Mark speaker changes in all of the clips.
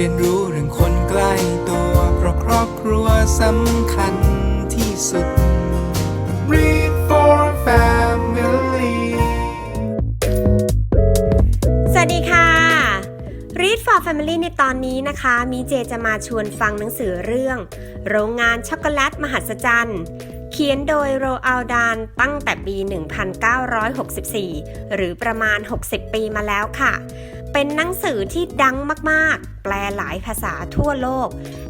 Speaker 1: เรียนรู้เรื่องคนใกล้ตัว เพราะครอบครัวสำคัญที่สุด Read for Family
Speaker 2: สวัสดีค่ะ Read for Family ในตอนนี้นะคะ มีเจจะมาชวนฟังหนังสือเรื่อง โรงงานช็อกโกแลตมหัศจรรย์เขียนโดยโรอัลดานตั้งแต่ปี 1964 หรือประมาณ 60 ปีมาแล้วค่ะ เป็นหนังสือที่ดังมากๆ แปลหลายภาษาทั่วโลก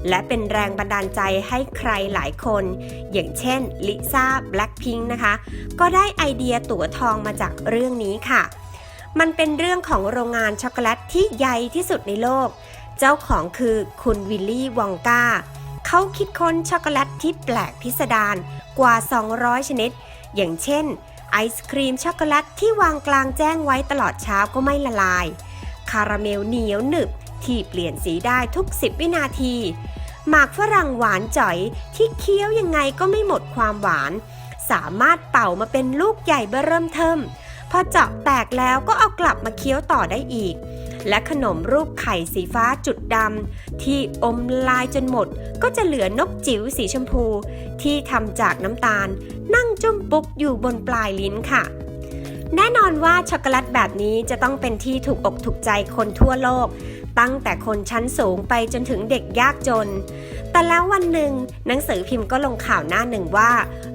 Speaker 2: และเป็นแรงบันดาลใจให้ใครหลายคน อย่างเช่นลิซ่าแบล็ k พิงนะคะ ก็ได้ไอเดียตั๋วทองมาจากเรื่องนี้ค่ะ มันเป็นเรื่องของโรงงานช็อกโกแลตที่ใหญ่ที่สุดในโลก เจ้าของคือคุณวิลลี่วองกาเขาคิดค้นช็อกโกแลตที่แปลกพิสดารกว่า 200 ชนิด อย่างเช่น ไอศครีมช็อกโกแลตที่วางกลางแจ้งไว้ตลอดเช้าก็ไม่ละลาย คาราเมลเหนียวหนึบที่เปลี่ยนสีได้ทุก 10 วินาที หมากฝรั่งหวานจ่อยที่เคี้ยวยังไงก็ไม่หมดความหวาน สามารถเป่ามาเป็นลูกใหญ่เบ้อเริ่มเทิมพอเจาะแตกแล้วก็เอากลับมาเคี้ยวต่อได้อีก และขนมรูปไข่สีฟ้าจุดดำที่อมลายจนหมด ก็จะเหลือนกจิ๋วสีชมพู ที่ทำจากน้ำตาล นั่งจุ้มปุ๊กอยู่บนปลายลิ้นค่ะ แน่นอนว่าช็อกโกแลตแบบนี้จะต้องเป็นที่ถูกอกถูกใจคนทั่วโลก ตั้งแต่คนชั้นสูงไปจนถึงเด็กยากจน แต่แล้ววันหนึ่งหนังสือพิมพ์ก็ลงข่าวหน้าหนึ่งว่า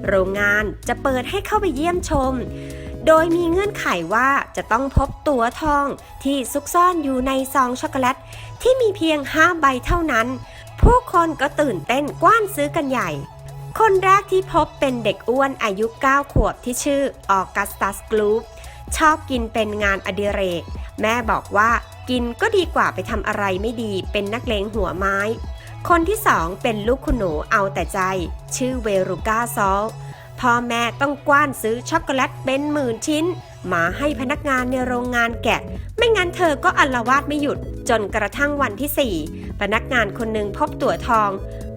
Speaker 2: โรงงานจะเปิดให้เข้าไปเยี่ยมชม โดยมีเงื่อนไขว่าจะต้องพบตั๋วทองที่ซุกซ่อนอยู่ในซองช็อกโกแลตที่มีเพียง 5 ใบเท่านั้น ผู้คนก็ตื่นเต้นกว้านซื้อกันใหญ่ คนแรกที่พบเป็นเด็กอ้วนอายุ 9 ขวบที่ชื่อออกัสตัสกลูปชอบกินเป็นงานอดิเรก แม่บอกว่ากินก็ดีกว่าไปทำอะไรไม่ดีเป็นนักเลงหัวไม้ คนที่สองเป็นลูกคุณหนูเอาแต่ใจ ชื่อเวรูกาซอลพ่อแม่ต้องกว้านซื้อช็อกโกแลตเป็นหมื่นชิ้น มาให้พนักงานในโรงงานแกะ ไม่งั้นเธอก็อัลวาดไม่หยุด จนกระทั่งวันที่ 4 พนักงานคนหนึ่งพบตั๋วทอง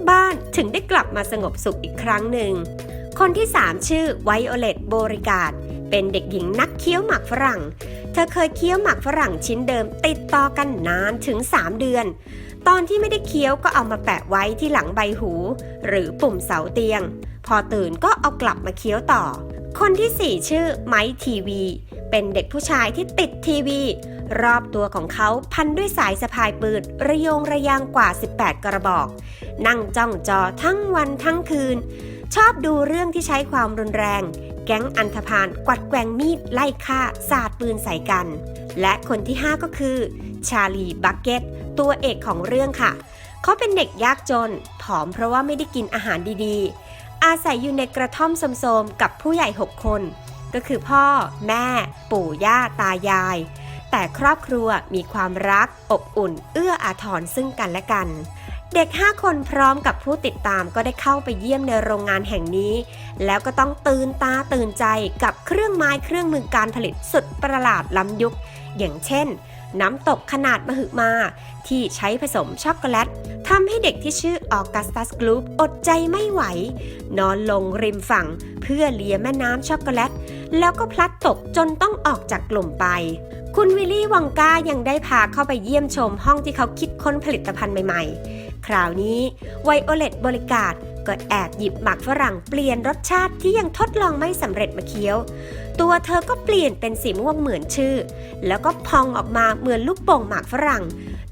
Speaker 2: บ้านถึงได้กลับมาสงบสุขอีกครั้งหนึ่ง คนที่ 3 ชื่อไวโอเลตโบริกาดเป็นเด็กหญิงนักเคี้ยวหมากฝรั่ง เธอเคยเคี้ยวหมากฝรั่งชิ้นเดิมติดต่อกันนานถึง 3 เดือน ตอนที่ไม่ได้เคี้ยวก็เอามาแปะไว้ที่หลังใบหู หรือปุ่มเสาเตียง พอตื่นก็เอากลับมาเคี้ยวต่อ คนที่ 4 ชื่อไมค์ทีวี เป็นเด็กผู้ชายที่ติดทีวี รอบตัวของเขาพันด้วยสายสะพายปืน ระโยงระยางกว่า 18 กระบอก นั่งจ้องจอทั้งวันทั้งคืน ชอบดูเรื่องที่ใช้ความรุนแรง แก๊งอันธพาลกวัดแกว่งมีดไล่ฆ่าสาดปืนใส่กัน และคนที่ 5 ก็คือ ชาลีบักเก็ตตัวเอกของเรื่องค่ะ เขาเป็นเด็กยากจน ผอมเพราะว่าไม่ได้กินอาหารดีๆ อาศัยอยู่ในกระท่อมโสมๆกับผู้ใหญ่ 6 คน ก็คือพ่อ แม่ ปู่ย่าตายาย แต่ครอบครัวมีความรัก อบอุ่น เอื้ออาทรซึ่งกันและกัน เด็ก 5 คนพร้อมกับผู้ติดตามก็ได้เข้าไปเยี่ยมในโรงงานแห่งนี้ แล้วก็ต้องตื่นตาตื่นใจกับเครื่องไม้เครื่องมือการผลิตสุดประหลาดล้ำยุค อย่างเช่น น้ำตกขนาดมหึมาที่ใช้ผสมช็อกโกแลต ทำให้เด็กที่ชื่อออกัสตัสกลูปอดใจไม่ไหว นอนลงริมฝั่ง เพื่อเลียแม่น้ำช็อกโกแลต แล้วก็พลัดตกจนต้องออกจากกลุ่มไป คุณวิลลี่วังกายังได้พาเข้าไปเยี่ยมชมห้องที่เขาคิดค้นผลิตภัณฑ์ใหม่ๆ คราวนี้ไวโอเลตบริการก็แอบหยิบหมากฝรั่งเปลี่ยนรสชาติที่ยังทดลองไม่สำเร็จมาเคี้ยว ตัวเธอก็เปลี่ยนเป็นสีม่วงเหมือนชื่อ แล้วก็พองออกมาเหมือนลูกโป่งหมากฝรั่ง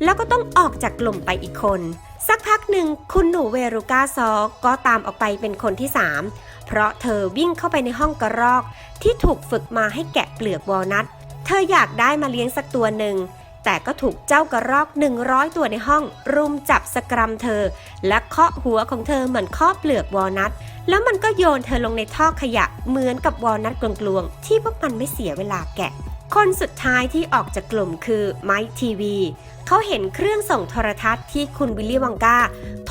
Speaker 2: แล้วก็ต้องออกจากกลุ่มไปอีกคน สักพักหนึ่งคุณหนูเวรุกาซอก็ตามออกไปเป็นคนที่3เพราะเธอวิ่งเข้าไปในห้องกระรอก ที่ถูกฝึกมาให้แกะเปลือกวอลนัทเธออยากได้มาเลี้ยงสักตัวหนึ่ง แต่ก็ถูกเจ้ากระรอก 100 ตัวในห้อง รุมจับสกรัมเธอ และเคาะหัวของเธอเหมือนเคาะเปลือกวอลนัทแล้วมันก็โยนเธอลงในท่อขยะเหมือนกับวอลนัทกลวงๆที่พวกมันไม่เสียเวลาแกะ คนสุดท้ายที่ออกจากกลุ่มคือไมค์ทีวีเขาเห็นเครื่องส่งโทรทัศน์ที่คุณวิลลี่วังกา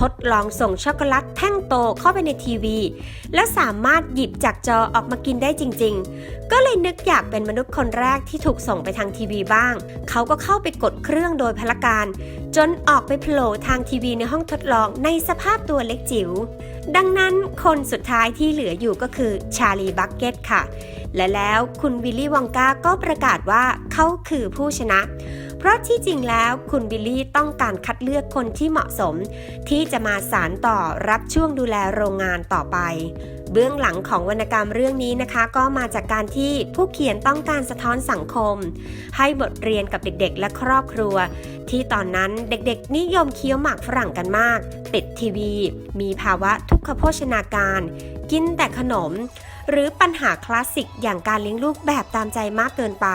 Speaker 2: ทดลองส่งช็อกโกแลตแท่งโตเข้าไปในทีวี และสามารถหยิบจากจอออกมากินได้จริง ๆ ก็เลยนึกอยากเป็นมนุษย์คนแรกที่ถูกส่งไปทางทีวีบ้าง เขาก็เข้าไปกดเครื่องโดยพลการ จนออกไปโผล่ทางทีวีในห้องทดลองในสภาพตัวเล็กจิ๋ว ดังนั้นคนสุดท้ายที่เหลืออยู่ก็คือชาลีบักเก็ตค่ะ และแล้วคุณวิลลี่วองกาก็ประกาศว่าเขาคือผู้ชนะ เพเพราะที่จริงแล้วคุณบิลลี่ต้องการคัดเลือกคนที่เหมาะสม ที่จะมาสารต่อรับช่วงดูแลโรงงานต่อไป เบื้องหลังของวรรณกรรมเรื่องนี้นะคะ ก็มาจากการที่ผู้เขียนต้องการสะท้อนสังคม ให้บทเรียนกับเด็กๆ และครอบครัว ที่ตอนนั้นเด็กๆ นิยมเคี้ยวหมากฝรั่งกันมาก ติดทีวี มีภาวะทุกขโภชนาการ กินแต่ขนม หรือปัญหาคลาสสิกอย่างการเลี้ยงลูกแบบตามใจมากเกินไป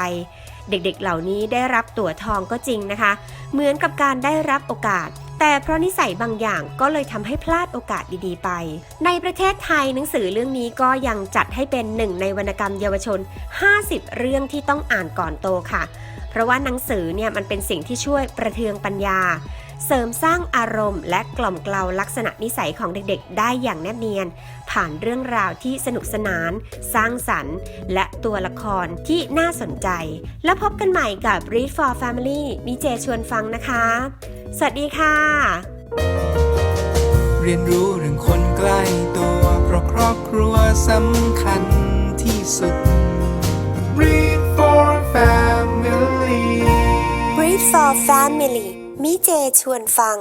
Speaker 2: เด็กๆ เหล่านี้ได้รับตั๋วทองก็จริงนะคะ เหมือนกับการได้รับโอกาส แต่เพราะนิสัยบางอย่างก็เลยทำให้พลาดโอกาสดีๆไป ในประเทศไทยหนังสือเรื่องนี้ก็ยังจัดให้เป็นหนึ่งในวรรณกรรมเยาวชน 50 เรื่องที่ต้องอ่านก่อนโตค่ะ เพราะว่าหนังสือเนี่ยมันเป็นสิ่งที่ช่วยประเทืองปัญญา เสริมสร้างอารมณ์ และกล่อมเกลาลักษณะนิสัยของเด็กๆ ได้อย่างแนบเนียน ผ่านเรื่องราวที่สนุกสนาน สร้างสรรค์ และตัวละครที่น่าสนใจ แล้วพบกันใหม่กับ Read for Family มีเจชวนฟังนะคะ สวัสดีค่ะ
Speaker 1: เรียนรู้เรื่องคนใกล้ตัว เพราะครอบครัวสำคัญที่สุด Read for Family
Speaker 2: Read for Family มีเจชวนฟัง